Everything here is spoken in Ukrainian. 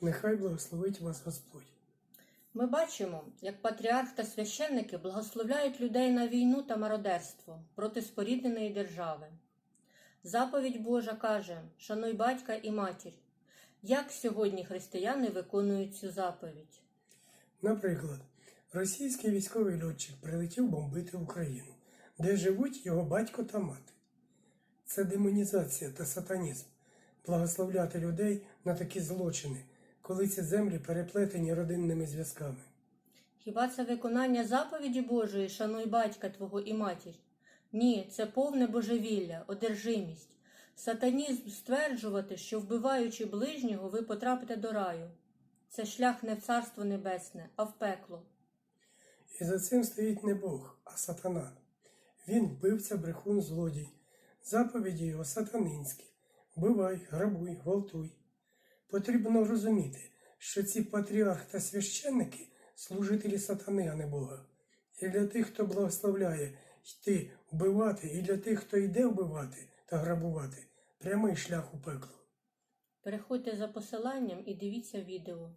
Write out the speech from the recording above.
Нехай благословить вас Господь. Ми бачимо, як патріарх та священники благословляють людей на війну та мародерство проти спорідненої держави. Заповідь Божа каже: шануй батька і матір. Як сьогодні християни виконують цю заповідь? Наприклад, російський військовий льотчик прилетів бомбити Україну, де живуть його батько та мати. Це демонізація та сатанізм благословляти людей на такі злочини, коли ці землі переплетені родинними зв'язками. Хіба це виконання заповіді Божої шануй батька твого і матір? Ні, це повне божевілля, одержимість, сатанізм стверджувати, що вбиваючи ближнього, ви потрапите до раю. Це шлях не в царство небесне, а в пекло. І за цим стоїть не Бог, а сатана. Він вбивця, брехун, злодій. Заповіді його сатанинські. Вбивай, грабуй, гвалтуй. Потрібно розуміти, що ці патріарх та священники служителі сатани, а не Бога. І для тих, хто благословляє йти вбивати, і для тих, хто йде вбивати та грабувати, прямий шлях у пекло. Переходьте за посиланням і дивіться відео.